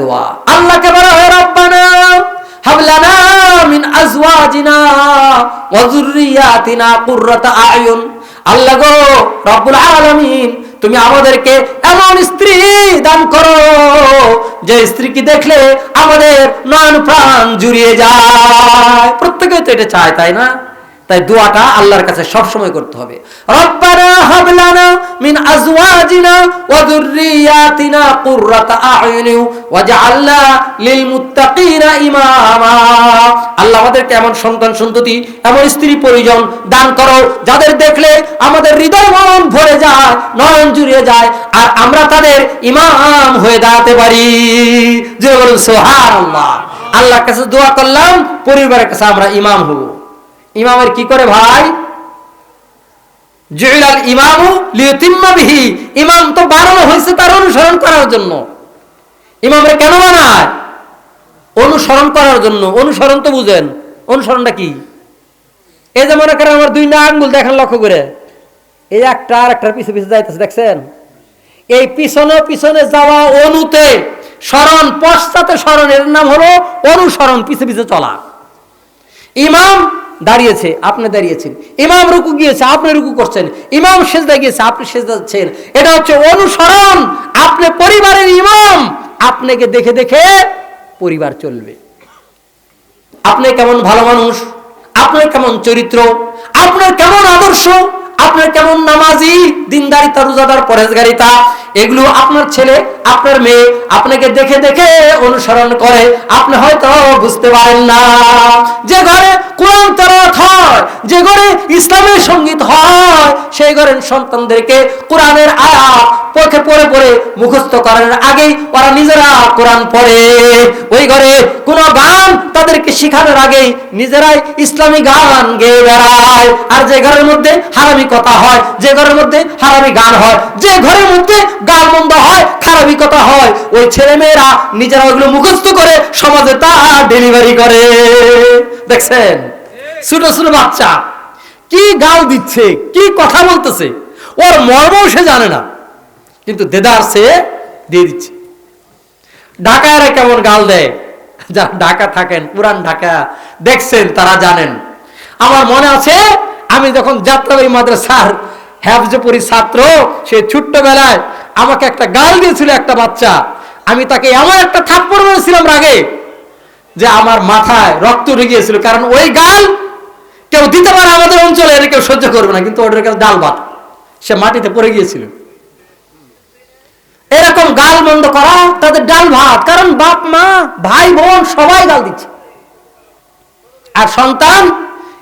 দোয়া। আল্লাহকে বলা হয় রব্বানা হাবলানা মিন আজওয়াজিনা ওয়া যুররিয়াতিনা কুররাতা আয়ুন। আল্লাহ গো, রব্বুল আলামিন, তুমি আমাদেরকে এমন স্ত্রী দান করো, যে স্ত্রীকে দেখলে আমাদের নয়ন প্রাণ জুড়িয়ে যায়। প্রত্যেকে তো এটা চায়, তাই না? তাই দোয়াটা আল্লাহর কাছে সব সময় করতে হবে। রব্বানা হাবলানা মিন আজওয়াজিনা ওয়া যুররিয়াতিনা কুররাতা লিল মুত্তাকিনা ইমামা। আল্লাহ আমাদেরকে এমন সন্তান সন্ততি, এমন স্ত্রী পরিজন দান করো, যাদের দেখলে আমাদের হৃদয় মন ভরে যায়, নয়ন জুড়িয়ে যায়, আর আমরা তাদের ইমাম হয়ে দাঁড়াতে পারি। যে বলুন, সুবহানাল্লাহ। আল্লাহর কাছে দোয়া করলাম, পরিবারের কাছে আমরা ইমাম হব। ইমামের কি করে ভাই? জুইলাল ইমামু লিউতিম্মা বিহি। ইমাম তো বানানো হয়েছে তার অনুসরণ করার জন্য। ইমামের কেন বানায়? অনুসরণ করার জন্য। অনুসরণ তো বুঝেন। অনুসরণটা কি? এই যে মনে করেন আমার দুই না আঙ্গুল দেখেন লক্ষ্য করে। এই একটা আর একটার পিছে পিছে যাইতেছে, দেখছেন? এই পিছনে পিছনে যাওয়া অনুতে স্মরণ পশ্চাতে স্মরণ এর নাম হলো অনুসরণ, পিছে পিছে চলা। ইমাম দাঁড়িয়েছে, আপনি দাঁড়িয়েছেন। ইমাম রুকু গিয়েছে, আপনি রুকু করছেন। ইমাম সেজদা গিয়েছে, আপনি সেজদা এটা হচ্ছে অনুসরণ। আপনি পরিবারের ইমাম, আপনাকে দেখে দেখে পরিবার চলবে। আপনি কেমন ভালো মানুষ? আপনার কেমন চরিত্র? আপনার কেমন আদর্শ? আপনার কেমন নামাজি? দিনদারিতা, রোজাদার, পরেজগারিতা, এগুলো আপনার ছেলে, আপনার মেয়ে আপনাকে দেখে দেখে অনুসরণ করে। আপনি হয়তো বুঝতে পারেন না। যে ঘরে কোরআন তেলাওয়াত হয়, যে ঘরে ইসলামের সংগীত হয়, সেই ঘরের সন্তানদেরকে কোরআনের আয়াত পথে পড়ে পড়ে মুখস্থ করার আগেই ওরা নিজেরা কোরআন পড়ে। ওই ঘরে কোনো গান তাদেরকে শেখানোর আগেই নিজেরাই ইসলামী গান গেয়ে বেড়ায়। আর যে ঘরের মধ্যে হারামি কথা হয়, যে ঘরের মধ্যে হারামি গান হয়, যে ঘরের মধ্যে গান মন্দ হয় খারাপি কথা হয়, ওই ছেলে মেয়েরা নিজেরা ওইগুলো মুখস্থ করে সমাজে তা ডেলিভারি করে। দেখছেন? ছোট ছোট বাচ্চা, কি গাল দিচ্ছে, কি কথা বলতেছে? ওর মর্ম সে জানে না। কিন্তু দেদার সে দিয়ে দিচ্ছে। ঢাকায় কেমন গাল দেয়? যা ঢাকা থাকেন, পুরান ঢাকা, দেখছেন, তারা জানেন। আমার মনে আছে, আমি যখন যাত্রাবাড়ি মাদ্রাসার হ্যাফজপুরি ছাত্র, সে ছোট্ট বেলায় আমাকে একটা গাল দিয়েছিল একটা বাচ্চা। আমি তাকে এমন একটা থাপ্পড় মেরেছিলাম রাগে যে আমার মাথায় রক্ত উঠে গিয়েছিল কারণ ওই গাল কেউ দিতে পারে আমাদের অঞ্চলে, এটা কেউ সহ্য করবে না। কিন্তু ওটার কাছে ডাল ভাত সে মাটিতে পড়ে গিয়েছিল। এরকম গাল বন্ধ করা, তাদের ডাল ভাত। কারণ বাপ, মা, ভাই, বোন সবাই গাল দিচ্ছে। আর সন্তান,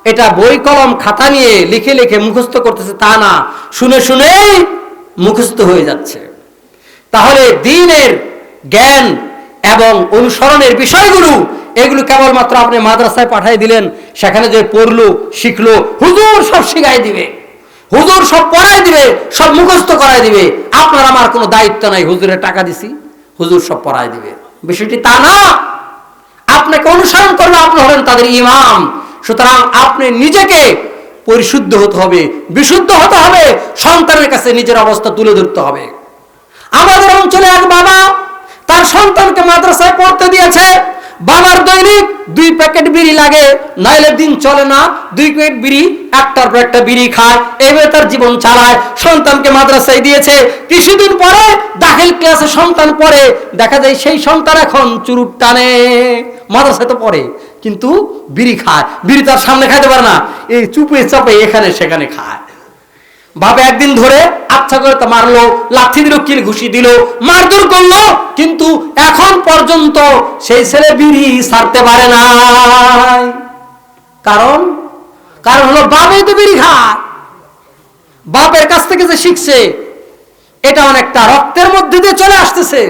এটা বই, কলম, খাতা নিয়ে লিখে লিখে মুখস্থ করতেছে, তা না। শুনে শুনেই মুখস্থ হয়ে যাচ্ছে। তাহলে দিনের জ্ঞান এবং অনুসরণের বিষয়গুলো, এগুলো কেবলমাত্র আপনি মাদ্রাসায় পাঠিয়ে দিলেন, সেখানে যে পড়ল, শিখলো, হুজুর সব শিখাই দিবে। হুজুর সব পড়াই দিবে, সব মুখস্থ করাই দিবে। আপনার আমার কোনো দায়িত্ব নাই হুজুরের টাকা দিছি, হুজুর সব পড়াই দিবে। বিষয়টি তা না। আপনাকে অনুসরণ করলে আপনি হলেন তাদের ইমাম। সুতরাং আপনি নিজেকে পরিশুদ্ধ হতে হবে, বিশুদ্ধ হতে হবে, সন্তানের কাছে নিজের অবস্থা তুলে ধরতে হবে। আমাদের অঞ্চলে এক বাবা, তার সন্তানকে মাদ্রাসায় পড়তে দিয়েছে বাবার দৈনিক দুই প্যাকেট বিড়ি লাগে, নাইলে দিন চলে না। দুই প্যাকেট বিড়ি, একটার পর একটা বিড়ি খায়। এইভাবে তার জীবন চালায়। সন্তানকে মাদ্রাসায় দিয়েছে। কিছুদিন পরে দাখিল ক্লাসে সন্তান পড়ে। দেখা যায় সেই সন্তান এখন চুরুট টানে। মাদ্রাসায় তো পড়ে, কিন্তু বিড়ি খায়। বিড়ি তার সামনে খাইতে পারে না। এই চুপে চাপে এখানে সেখানে খায়। বাবা একদিন ধরে আচ্ছা করে তো মারলো, লাথি দিল, কিল ঘুষি দিল, মারধর করল, কিন্তু এখন পর্যন্ত সেই ছেলে বিড়ি সারতে পারে না কারণ? কারণ হলো বাবাই তো বিড়ি খায়। বাপের কাছ থেকে যে শিখছে, এটা অনেকটা রক্তের মধ্যে দিয়ে চলে আসতেছে।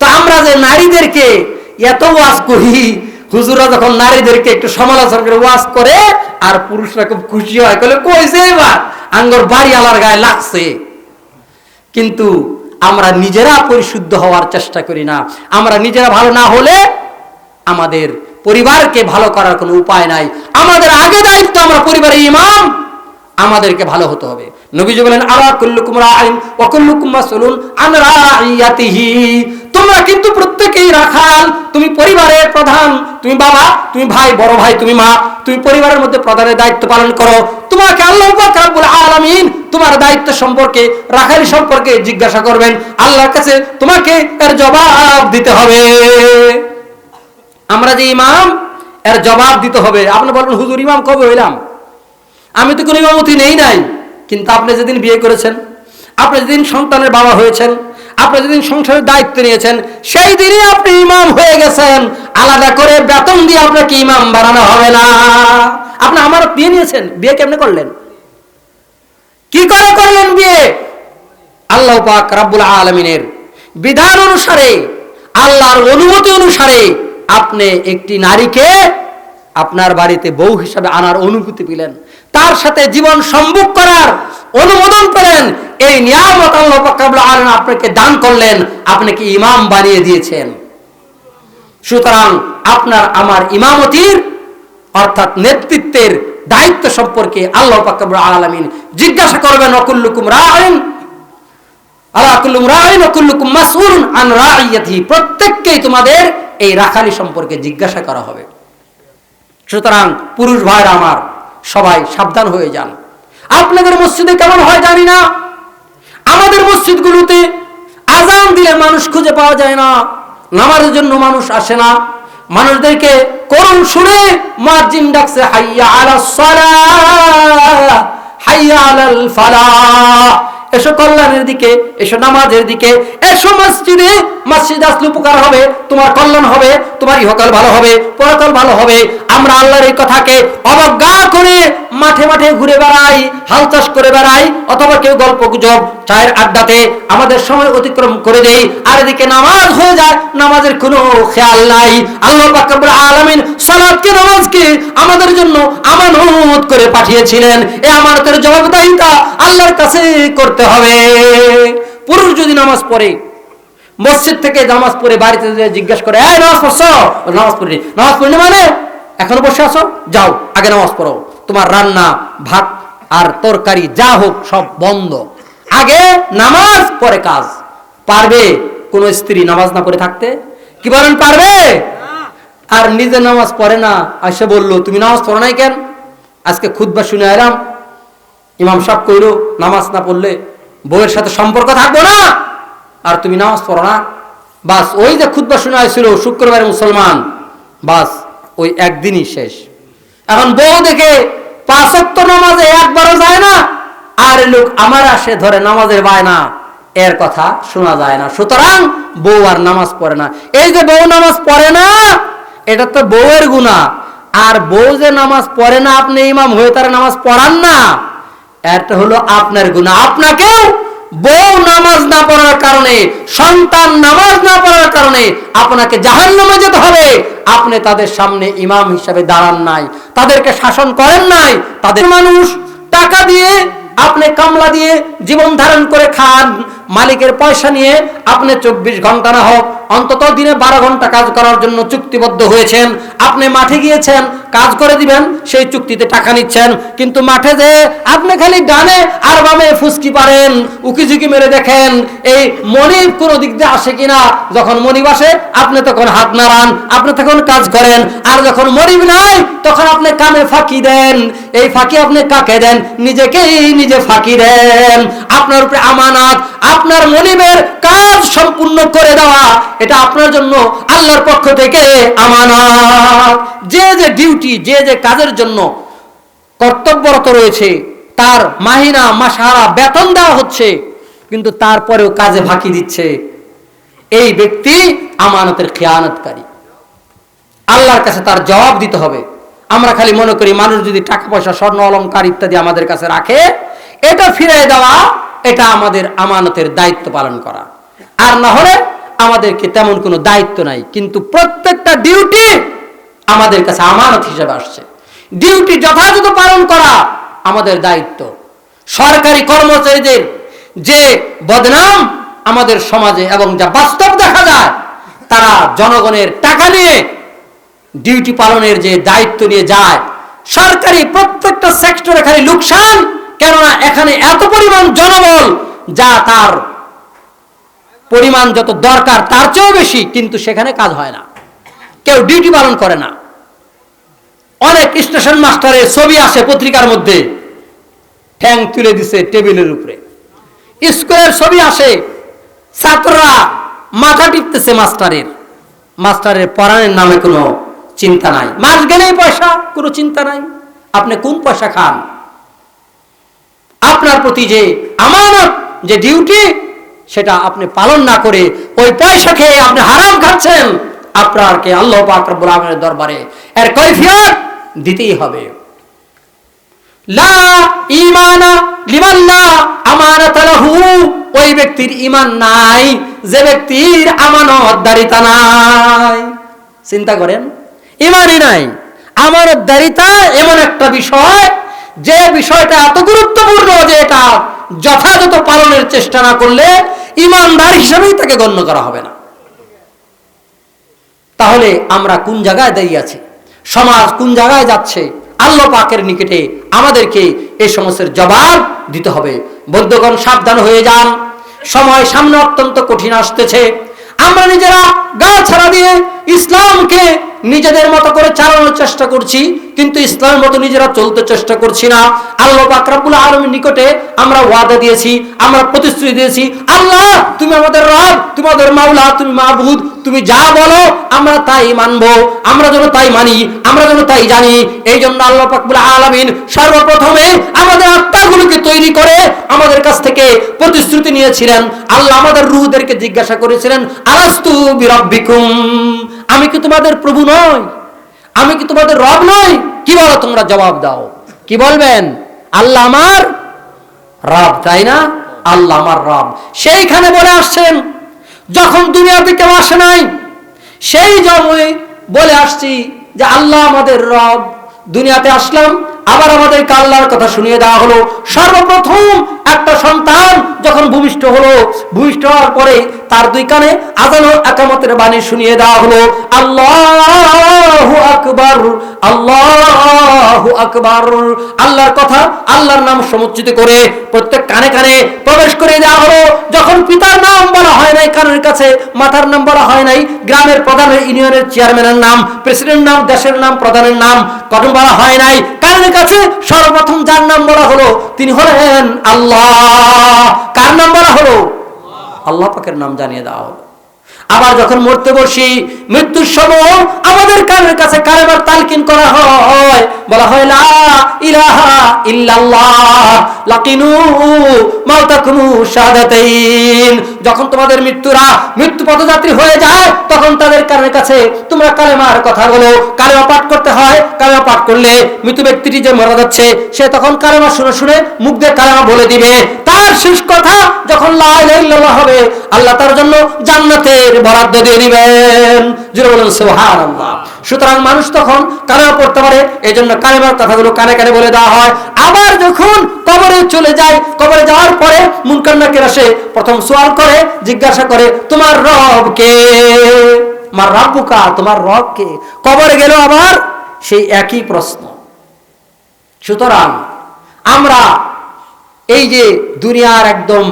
তো আমরা যে নারীদেরকে এত ওয়াজ করি হুজুরা যখন নারীদেরকে একটু সমালোচনা করে ওয়াজ করে, আর পুরুষরা খুব খুশি হয় কইছে এবার? আঙ্গর বাড়ি আলার গায়ে লাগছে। কিন্তু আমরা নিজেরা পরিশুদ্ধ হওয়ার চেষ্টা করি না। আমরা নিজেরা ভালো না হলে আমাদের পরিবারকে ভালো করার কোনো উপায় নাই। আমাদের আগে দায়িত্ব আমরা পরিবারের ইমাম, আমাদেরকে ভালো হতে হবে। নবীজি বলেন, আলা কুল্লুকুম রাইন ওয়া কুল্লুকুম মাসউলুন আন তোমরা কিন্তু প্রত্যেকেই রাখাল, তুমি পরিবারের প্রধান, তুমি বাবা, তুমি ভাই, বড় ভাই, তুমি মা, তুমি পরিবারের মধ্যে প্রধানের দায়িত্ব পালন করো। তোমাকে আল্লাহ আলামিন তোমার দায়িত্ব সম্পর্কে, রাখালি সম্পর্কে জিজ্ঞাসা করবেন। আল্লাহর কাছে তোমাকে এর জবাব দিতে হবে। আমরা যে ইমাম, এর জবাব দিতে হবে। আপনি বলবেন, হুজুর, ইমাম কবে হইলাম? আমি তো কোনো ইমামতি নেই নাই, কিন্তু আপনি যেদিন বিয়ে করেছেন, আপনি যেদিন সন্তানের বাবা হয়েছেন আপনি যেদিন সংসারের দায়িত্ব নিয়েছেন, সেই দিনই আপনি ইমাম হয়ে গেছেন। আলাদা করে বেতন দিয়ে আপনাকে ইমাম বানানো হবে না। আপনি আমার বিয়ে নিয়েছেন, বিয়ে কেমনে করলেন? কি করে করলেন বিয়ে? আল্লাহ পাক রাব্বুল আলমিনের বিধান অনুসারে, আল্লাহর অনুমতি অনুসারে আপনি একটি নারীকে আপনার বাড়িতে বউ হিসাবে আনার অনুভূতি পেলেন তার সাথে জীবন সম্ভব করার অনুমোদন পেলেন এই নিয়ামত আল্লাহ রাব্বুল আপনাকে দান করলেন আপনাকে ইমাম বানিয়ে দিয়েছেন? সুতরাং আপনার, আমার ইমামতির, অর্থাৎ নেতৃত্বের দায়িত্ব সম্পর্কে আল্লাহ পাক রব্বুল আলামিন জিজ্ঞাসা করবেন অকুল্লুকুম রাইন? আল্লাহ কুল্লুম রাইন অকুল্লুকুম মাসউলুন আন রাইয়াতিহি। প্রত্যেককেই তোমাদের এই রাখালি সম্পর্কে জিজ্ঞাসা করা হবে। সুতরাং পুরুষ ভাইরা আমার, সবাই সাবধান হয়ে যান। আপনাদের মসজিদে কেমন হয় জানি না। আমাদের মসজিদগুলোতে আজান দিলে মানুষ খুঁজে পাওয়া যায় না। নামাজের জন্য মানুষ আসে না। মানুষদেরকে করুন শুনে মুয়াজ্জিন ডাকছে, হাইয়া আলাস সালাহ হাইয়া আলাল ফালাহ এসো কল্যাণের দিকে, এসো নামাজের দিকে, এসো মসজিদে। মসজিদ আসলে উপকার হবে, তোমার কল্যাণ হবে, তোমার ইহকাল ভালো হবে, পরকাল ভালো হবে। আমরা আল্লাহর এই কথাকে অবজ্ঞা করে মাঠে মাঠে ঘুরে বেড়াই, হাল চাষ করে বেড়াই, অথবা কেউ গল্প গুজব, চায়ের আড্ডাতে আমাদের সময় অতিক্রম করে দেই, আর এদিকে নামাজ হয়ে যায়, নামাজের কোনো খেয়াল নাই। আল্লাহ পাক রব্বুল আলামিন সালাতকে নামাজকে আমাদের জন্য আমানত করে পাঠিয়েছিলেন। এই আমানতের জবাবদাহিতা আল্লাহর কাছে করতে হবে। পুরুষ যদি নামাজ পড়ে, মসজিদ থেকে নামাজ পড়ে, বাড়িতে জিজ্ঞেস করে, এই, নামাজ পড়ছো? নামাজ পড়ি নামাজ পড়ি না মানে? এখনও বসে আছো? যাও, আগে নামাজ পড়ো। তোমার রান্না, ভাত আর তরকারি যা হোক সব বন্ধ। আগে নামাজ, পরে কাজ। পারবে কোন স্ত্রী নামাজ না পড়ে থাকতে? কি বলেন, পারবে? আর নিজে নামাজ পড়ে না আসে বলল, তুমি নামাজ পড়ো নাই কেন? আজকে খুদবা শুনে এলাম ইমাম সাহেব কইল, নামাজ না পড়লে বউয়ের সাথে সম্পর্ক থাকব না। আর তুমি নামাজ পড়ো না। বাস, ওই যে খুদ্া শোনা হয়েছিল শুক্রবারে মুসলমান। বাস, ওই একদিনই শেষ। এখন বউ দেখে পাঁচত্ব নামাজে একবারও যায় না, আর লোক আমার আসে ধরে নামাজের বায়না। এর কথা শোনা যায় না। সুতরাং বউ আর নামাজ পড়ে না। এই যে বউ নামাজ পড়ে না, এটা তো বউয়ের গুণা আর বউ যে নামাজ পড়ে না, আপনি ইমাম হয়ে তারা নামাজ পড়ান না, এটা হলো আপনার গুণা আপনাকেও বউ নামাজ না পড়ার কারণে, সন্তান নামাজ না পড়ার কারণে আপনাকে জাহান নামে যেতে হবে। আপনি তাদের সামনে ইমাম হিসাবে দাঁড়ান নাই, তাদেরকে শাসন করেন নাই, তাদের মানুষ টাকা দিয়ে আপনি কামলা দিয়ে জীবন ধারণ করে খান, মালিকের পয়সা নিয়ে আপনি চব্বিশ ঘণ্টা না হোক, অন্তত দিনে বারো ঘণ্টা কাজ করার জন্য চুক্তিবদ্ধ হয়েছেন, আপনি মাঠে গিয়েছেন কাজ করে দিবেন, সেই চুক্তিতে টাকা নিচ্ছেন। কিন্তু মাঠে যে আপনি খালি ডানে আর বামে ফুসকি পারেন উকি ঝুঁকি মেরে দেখেন, এই মনিব কোনো দিক দিয়ে আসে কিনা, যখন মনিব আসে, আপনি তখন হাত নাড়ান, আপনি তখন কাজ করেন। আর যখন মনিব নাই, তখন আপনি কানে ফাঁকি দেন। এই ফাঁকি আপনি কাকে দেন? নিজেকেই নিজে ফাঁকি দেন। আপনার উপরে আমানাত, আপনার মনিবের কাজ সম্পূর্ণ করে দেওয়া, এটা আপনার জন্য আল্লাহর পক্ষ থেকে আমানত। যে যে ডিউটি যে যে কাজের জন্য কর্তব্যরত রয়েছে, তার মাহিনা মাসারা বেতন দেওয়া হচ্ছে, কিন্তু তারপরেও কাজে ফাঁকি দিচ্ছে। এই ব্যক্তি আমানতের খেয়ানতকারী। আল্লাহর কাছে তার জবাব দিতে হবে। আমরা খালি মনে করি মানুষ যদি টাকা পয়সা, স্বর্ণ অলংকার ইত্যাদি আমাদের কাছে রাখে, এটা ফিরে দেওয়া, এটা আমাদের আমানতের দায়িত্ব পালন করা। আর না হলে আমাদেরকে তেমন কোনো দায়িত্ব নাই। কিন্তু প্রত্যেকটা ডিউটি আমাদের কাছে আমানত হিসেবে আসছে। ডিউটি যথাযথ পালন করা আমাদের দায়িত্ব। সরকারি কর্মচারীদের যে বদনাম আমাদের সমাজে এবং যা বাস্তব দেখা যায়, তারা জনগণের টাকা নিয়ে ডিউটি পালনের যে দায়িত্ব নিয়ে যায়, সরকারি প্রত্যেকটা সেক্টরে খালি লোকসান, কেননা এখানে এত পরিমাণ জনবল যা তার পরিমাণ যত দরকার তার চেয়েও বেশি, কিন্তু সেখানে কাজ হয় না। কেউ ডিউটি পালন করে না। অনেক স্টেশন মাস্টারের ছবি আসে পত্রিকার মধ্যে, ঠ্যাং তুলে দিছে টেবিলের উপরে। স্কুলের ছবি আসে, ছাত্ররা মাথা টিপতেছে মাস্টারের। মাস্টারের পড়ানোর নামে কোনো চিন্তা নাই। মাস গেলেই পয়সা, কোনো চিন্তা নাই। আপনি কোন পয়সা খান? আপনার প্রতি যে আমানত, যে ডিউটি সেটা আপনি পালন না করে ওই পয়সা খেয়ে আপনি হারাম খাচ্ছেন। আপনারকে আল্লাহ পাক দরবারে এর কৈফিয়ত দিতেই হবে। ওই ব্যক্তির ঈমান নাই, যে ব্যক্তির নাই। চিন্তা করেন, ঈমানই নাই, আমানতদারিতা এমন একটা বিষয়, যে বিষয়টা এত গুরুত্বপূর্ণ যে এটা যথাযথ পালনের চেষ্টা না করলে ইমানদার হিসেবেই তাকে গণ্য করা হবে না। তাহলে আমরা কোন জায়গায় দাঁড়িয়ে আছি? সমাজ কোন জায়গায় যাচ্ছে? আল্লাহ পাকের নিকটে আমাদেরকে এই সমস্যার জবাব দিতে হবে। বৌদ্ধগণ সাবধান হয়ে যান। সময় সামনে অত্যন্ত কঠিন আসতেছে। আমরা নিজেরা গা ছাড়া দিয়ে ইসলামকে নিজেদের মতো করে চালানোর চেষ্টা করছি। কিন্তু ইসলামের মতো নিজেরা চলতে চেষ্টা করছি না। আল্লাহ বাকরাবুল আলমীর নিকটে আমরা ওয়াদা দিয়েছি, আমরা প্রতিশ্রুতি দিয়েছি, আল্লাহ, তুমি আমাদের রব তোমাদের মাওলা, তুমি মাহবুদ তুমি যা বলো, আমরা তাই মানবো, আমরা যেন তাই মানি, আমরা যেন তাই জানি। এই জন্য আল্লাহ পাকবুল আলমিন সর্বপ্রথমে আমাদের আত্মাগুলোকে তৈরি করে আমাদের কাছ থেকে প্রতিশ্রুতি নিয়েছিলেন। আল্লাহ আমাদের রুহদেরকে জিজ্ঞাসা করেছিলেন, আলাস্তু বিরব্বিকুম? আমি কি তোমাদের প্রভু নয় আমি কি তোমাদের রব নই? কি বলো তোমরা জবাব দাও। কি বলবেন? আল্লাহ আমার রব, তাই না? আল্লাহ আমার রব। সেইখানে বলে আসছেন, যখন দুনিয়াতে কেউ আসে নাই, সেই জন্মে বলে আসছি যে আল্লাহ আমাদের রব। দুনিয়াতে আসলাম আবার আমাদেরকে আল্লাহর কথা শুনিয়ে দেওয়া হলো। সর্বপ্রথম একটা সন্তান যখন ভূমিষ্ঠ হলো, ভূমিষ্ঠ হওয়ার পরে তার দুই কানে আজানো একামতের বাণী শুনিয়ে দেওয়া হলো। আল্লাহ আকবর আল্লাহ আকবর। আল্লাহর কথা, আল্লাহর নাম সমুচ্চিত করে প্রত্যেক কানে কানে প্রবেশ করে দেওয়া হলো। যখন পিতার কানের কাছে মাথার নাম বলা হয় নাই। গ্রামের প্রধানের ইউনিয়নের চেয়ারম্যানের নাম প্রেসিডেন্ট নাম, দেশের নাম, প্রধানের নাম কখন বলা হয় নাই? কানের কাছে সর্বপ্রথম যার নাম বলা হলো, তিনি হলেন আল্লাহ। কার নাম বলা হলো? আল্লাহ পাকের নাম জানিয়ে দেওয়া হলো। আবার যখন মরতে বসি, মৃত্যুর সময় আমাদের কানের কাছে কারেবার তালকিন করা হয়, বলা হয়, লা ইলাহা ইল্লাল্লাহ, লাকিনু মাউতাকুমু শাহাদাতাইন। যখন তোমাদের মৃত্যুরা মৃত্যু পদযাত্রী হয়ে যায়, তখন তাদের কানের কাছে তোমরা কালেমার কথা বলো। কালেমা পাঠ করতে হয়, কালেমা পাঠ করলে মৃত্যু ব্যক্তিটি যে মারা যাচ্ছে, সে তখন কালেমা শুনে শুনে মুখ দিয়ে কালেমা বলে দিবে। তার শেষ কথা যখন লা হবে, আল্লাহ তার জন্য জান্নাতের বরাদ্দ দিয়ে দিবেন। জুড়ে বলেন সুতরাং মানুষ তখন কালেমা পড়তে পারে এই জন্য কালেমার কথাগুলো কানে কানে বলে দেওয়া হয়। আবার যখন কবরে চলে যায়, কবরে যাওয়ার পরে মুনকার নাকির আসে? প্রথম সোয়াল করে, জিজ্ঞাসা করে, তোমার রব কে? আমার রাব্বুকা, তোমার রব কে? কবরে গেল আবার সেই একই প্রশ্ন। সুতরাং আমরা এই যে দুনিয়ার একদম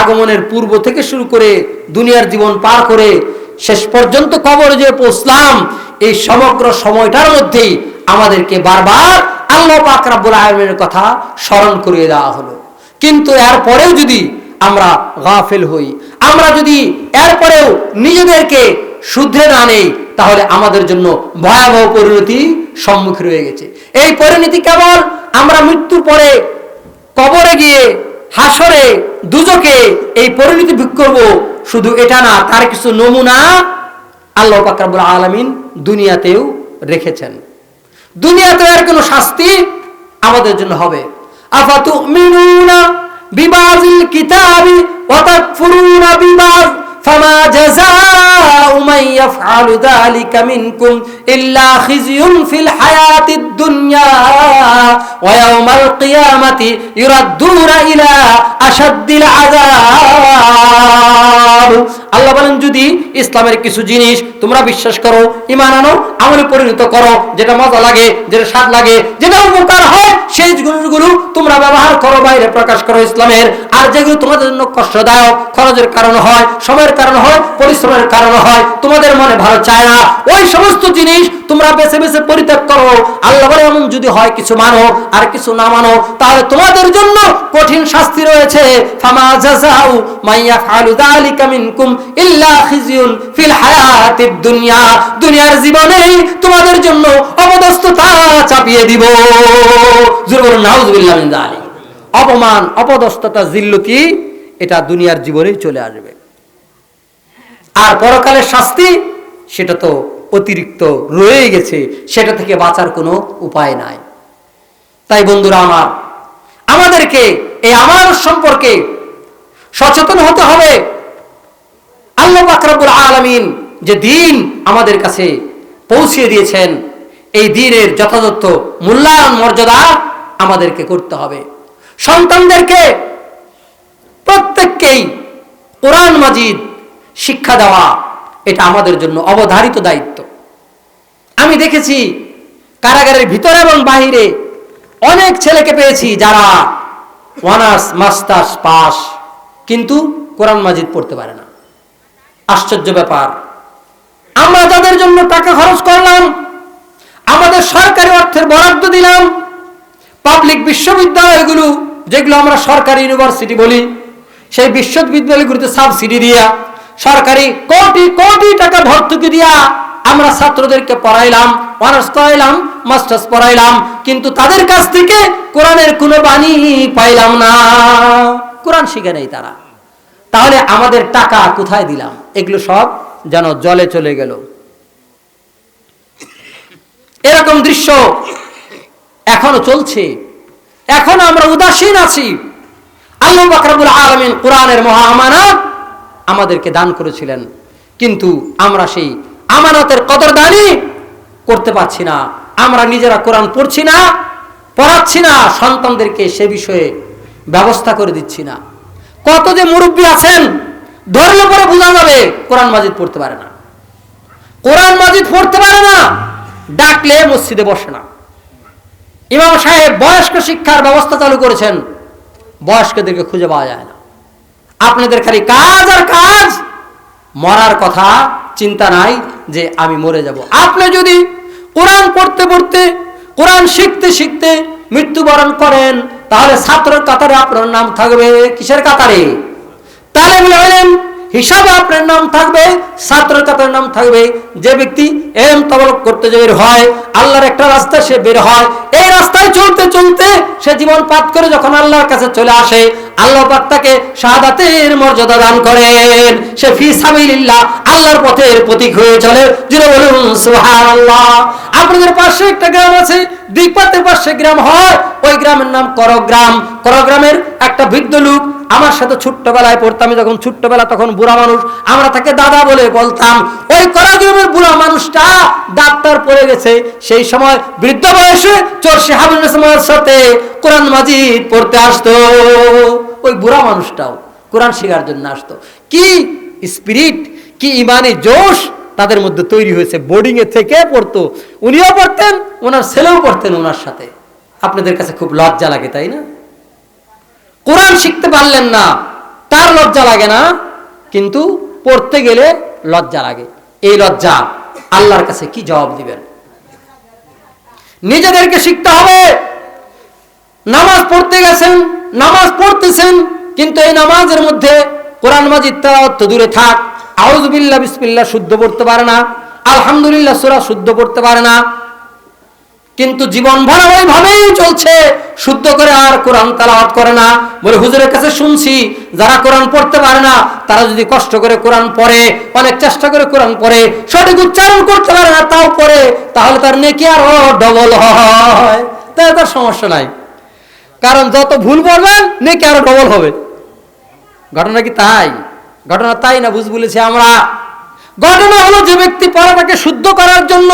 আগমনের পূর্ব থেকে শুরু করে দুনিয়ার জীবন পার করে শেষ পর্যন্ত কবরে যে পৌঁছলাম, এই সমগ্র সময়টার মধ্যেই আমাদেরকে বারবার আল্লাহ পাক রাব্বুল আলামিনের কথা স্মরণ করিয়ে দেওয়া হলো। কিন্তু এরপরেও যদি আমরা গাফেল হই, আমরা যদি এরপরেও নিজেদেরকে শুধরে না নেই, তাহলে আমাদের জন্য ভয়াবহ পরিণতি সম্মুখীন হয়ে গেছে। এই পরিণতি কেবল আমরা মৃত্যুর পরে কবরে গিয়ে, হাসরে, দুজকে এই পরিণতি ভোগ করব, শুধু এটা না, তার কিছু নমুনা আল্লাহ পাকরাবুল আলমিন দুনিয়াতেও রেখেছেন। দুনিয়াতে আর কোনো শাস্তি আমাদের জন্য হবে। আফাতু মিনুনা বিবাজিল কিতাবি ওয়া তাকফুরুনা বিবাজ, ফামা জাযাউ মান ইয়াফআলু যালিকা মিনকুম ইল্লা খিজিয়ুন ফিল হায়াতিদ দুনিয়া ওয়া ইয়াওমাল কিয়ামাতি ইউরাদ্দুনা ইলা আশাদ্দিল আযাব। আল্লাহ বলেন, যদি ইসলামের কিছু জিনিস তোমরা বিশ্বাস করো ইমান আনো, আমলে পরিণত করো, যেটা মজা লাগে, যেটা স্বাদ লাগে, যেটা উপকার হয়, সেই জিনিসগুলো তোমরা ব্যবহার করো, বাইরে প্রকাশ করো ইসলামের। আর যেগুলো তোমাদের জন্য কষ্টদায়ক, খরচের কারণ হয়, সময়ের কারণ হয়, পরিশ্রমের কারণ হয়, তোমাদের মনে ভালো চায় না। ওই সমস্ত জিনিস তোমরা বেছে বেছে পরিত্যাগ করো। আল্লাহ বলে এমন যদি হয় কিছু মানো, আর কিছু না মানো, তাহলে তোমাদের জন্য কঠিন শাস্তি রয়েছে। ফামা জাযাউ মাইয়া ফালু যালিকা মিনকুম ইল্লা খিজিউন ফিল হায়াতিদ দুনিয়া। দুনিয়ার জীবনেই তোমাদের জন্য অপদস্থতা চাপিয়ে দিব। জোরে বলুন, নাউজুবিল্লাহ মিন যালিক। অপমান, অপদস্থতা জিল্লতি এটা দুনিয়ার জীবনেই চলে আসবে। আর পরকালের শাস্তি, সেটা তো অতিরিক্ত রয়ে গেছে, সেটা থেকে বাঁচার কোনো উপায় নাই। তাই বন্ধুরা আমার, আমাদেরকে, এই আমার সম্পর্কে সচেতন হতে হবে। আল্লাহ বাকরাবুল আলমিন যে দিন আমাদের কাছে পৌঁছিয়ে দিয়েছেন, এই দিনের যথাযথ মূল্যায়ন মর্যাদা আমাদেরকে করতে হবে। সন্তানদেরকে প্রত্যেককেই কোরআন মাজিদ শিক্ষা দেওয়া, এটা আমাদের জন্য অবধারিত দায়িত্ব। আমি দেখেছি কারাগারের ভিতরে এবং বাহিরে অনেক ছেলেকে পেয়েছি যারা অনার্স, মাস্টার্স পাস, কিন্তু কোরআন মাজিদ পড়তে পারে না। আশ্চর্য ব্যাপার। আমরা যাদের জন্য টাকা খরচ করলাম, আমাদের সরকারি অর্থের বরাদ্দ দিলাম, পাবলিক বিশ্ববিদ্যালয়গুলো, যেগুলো আমরা সরকারি ইউনিভার্সিটি বলি, সেই বিশ্ববিদ্যালয়গুলোতে সাবসিডি দিয়া, সরকারি কোটি কোটি টাকা ভর্তুকি দিয়া আমরা ছাত্রদেরকে পড়াইলাম অনার্স করাইলাম মাস্টার্স পড়াইলাম, কিন্তু তাদের কাছ থেকে কোরআনের কোনো বাণী পাইলাম না। কোরআন শিখে নেই তারা। তাহলে আমাদের টাকা কোথায় দিলাম? এগুলো সব যেন জলে চলে গেল। এরকম দৃশ্য এখনও চলছে। এখন আমরা উদাসীন আছি। আল্লাহ বাকরাবুল আলমিন কোরআনের মহা আমানত আমাদেরকে দান করেছিলেন। কিন্তু আমরা সেই আমানতের কদরদানি করতে পারছি না। আমরা নিজেরা কোরআন পড়ছি না, পড়াচ্ছি না, সন্তানদেরকে সে বিষয়ে ব্যবস্থা করে দিচ্ছি না। কত যে মুরব্বী আছেন ধরলে পরে বোঝা যাবে কোরআন মাজিদ পড়তে পারে না। কোরআন মাজিদ পড়তে পারে না, ডাকলে মসজিদে বসে না। ইমাম সাহেব বয়স্ক শিক্ষার ব্যবস্থা চালু করেছেন, বয়স্কদেরকে খুঁজে পাওয়া যায় না। আপনাদের খালি কাজ আর কাজ, মরার কথা, চিন্তা নাই যে আমি মরে যাব। আপনি যদি কোরআন পড়তে পড়তে, কোরআন শিখতে শিখতে মৃত্যুবরণ করেন, তাহলে ছাত্রের কাতারে আপনার নাম থাকবে কিসের কাতারে? তালেব ইলম হিসাবে আপনার নাম থাকবে ছাত্রের কাতার নাম থাকবে যে ব্যক্তি এম তবলক করতে যে বের হয়, আল্লাহর একটা রাস্তা সে বের হয়। এই রাস্তায় চলতে চলতে সে জীবন পাত করে যখন আল্লাহর কাছে চলে আসে, আল্লাহ পাক তাকে শাহাদাতের মর্যাদা দান করেন। সে ফি সাবিলিল্লাহ আল্লাহর পথের প্রতীক হয়ে চলে। জুড়ে বলুন, সুবহানাল্লাহ। আপনাদের পাশে একটা গ্রাম আছে দ্বিপাতের পাশে গ্রাম হয়, ওই গ্রামের নাম করগ্রাম। করগ্রামের একটা বৃদ্ধ লোক, আমার সাথে ছোট্টবেলায় পড়তাম যখন ছোট্টবেলা তখন বুড়া মানুষ, আমরা তাকে দাদা বলে বলতাম। ওই করগ্রামের বুড়া মানুষটা ডাক্তার পড়ে গেছে, সেই সময় বৃদ্ধ বয়সে চর্ষে হাবিল সাথে কোরআন মাজিদ পড়তে আসতো। ওই বুড়া মানুষটাও কোরআন শেখার জন্য আসতো। কি স্পিরিট কি ইমানে জোশ তাদের মধ্যে তৈরি হয়েছে। বোর্ডিং এ থেকে পড়তো। উনিও পড়তেন, ওনার ছেলেও পড়তেন ওনার সাথে। আপনাদের কাছে খুব লজ্জা লাগে, তাই না? কোরআন শিখতে পারলেন না, তার লজ্জা লাগে না, কিন্তু পড়তে গেলে লজ্জা লাগে। এই লজ্জা আল্লাহর কাছে কি জবাব দিবেন? নিজেদেরকে শিখতে হবে। নামাজ পড়তে গেছেন, নামাজ পড়তেছেন, কিন্তু এই নামাজের মধ্যে কোরআন মাজিদ তারা অত দূরে থাক। আউজবিল্লা বিসমিল্লা শুদ্ধ পড়তে পারে না। আলহামদুলিল্লাহ, সুরা শুদ্ধ পড়তে পারে না। কিন্তু জীবন ভরা ওইভাবেই চলছে। শুদ্ধ করে আর কোরআন তালাওয়াত করে না। বলে হুজুরের কাছে শুনছি, যারা কোরআন পড়তে পারে না, তারা যদি কষ্ট করে কোরআন পড়ে, অনেক চেষ্টা করে কোরআন পড়ে, সঠিক উচ্চারণ করতে পারে না, তাও পড়ে, তাহলে তার নেকি আরও ডবল হয়। তাই তার সমস্যা নাই। কারণ যত ভুল পড়বেন নেকি আরও ডবল হবে। ঘটনা কি তাই? ঘটনা তাই না বুঝ বলেছি আমরা। ঘটনা হলো যে ব্যক্তি পড়াটাকে শুদ্ধ করার জন্য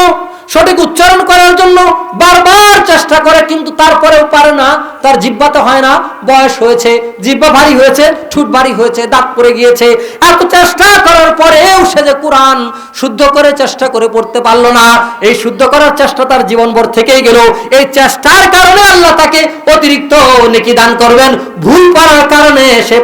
সঠিক উচ্চারণ করার জন্য বারবার চেষ্টা করে, কিন্তু তারপরেও পারে না। তার জিব্বাতে হয় না। বয়স হয়েছে জিব্বা ভারী হয়েছে, ঠুট ভারী হয়েছে দাঁত পড়ে গিয়েছে। এত চেষ্টা করার পরেও সে যে কোরআন শুদ্ধ করে চেষ্টা করে পড়তে পারল না, এই শুদ্ধ করার চেষ্টা তার জীবনভর থেকেই গেল। এই চেষ্টার কারণে আল্লাহ তাকে অতিরিক্ত নেকি দান করবেন। ভুল করার কারণে সে